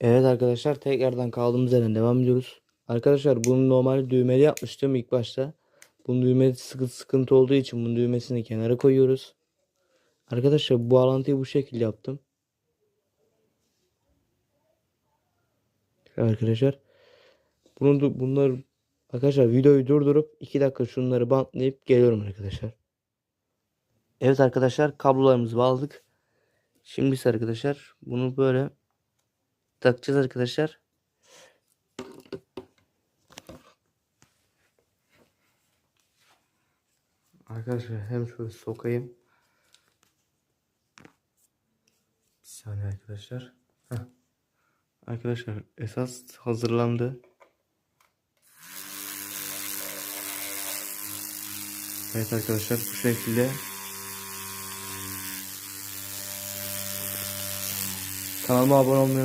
Evet arkadaşlar tekrardan kaldığımız yerden devam ediyoruz. Arkadaşlar bunu normal düğmeli yapmıştım ilk başta. Bunun düğmesi sıkıntı, sıkıntı olduğu için bunun düğmesini kenara koyuyoruz. Arkadaşlar bu bağlantıyı bu şekilde yaptım. Arkadaşlar bunu bunları arkadaşlar videoyu durdurup 2 dakika şunları bantlayıp geliyorum arkadaşlar. Evet arkadaşlar kablolarımızı bağladık. Şimdi ise arkadaşlar bunu böyle takacağız arkadaşlar. Arkadaşlar hem şöyle sokayım. Bir saniye arkadaşlar. Heh. Arkadaşlar esas hazırlandı. Evet arkadaşlar bu şekilde. Kanalıma abone olmayı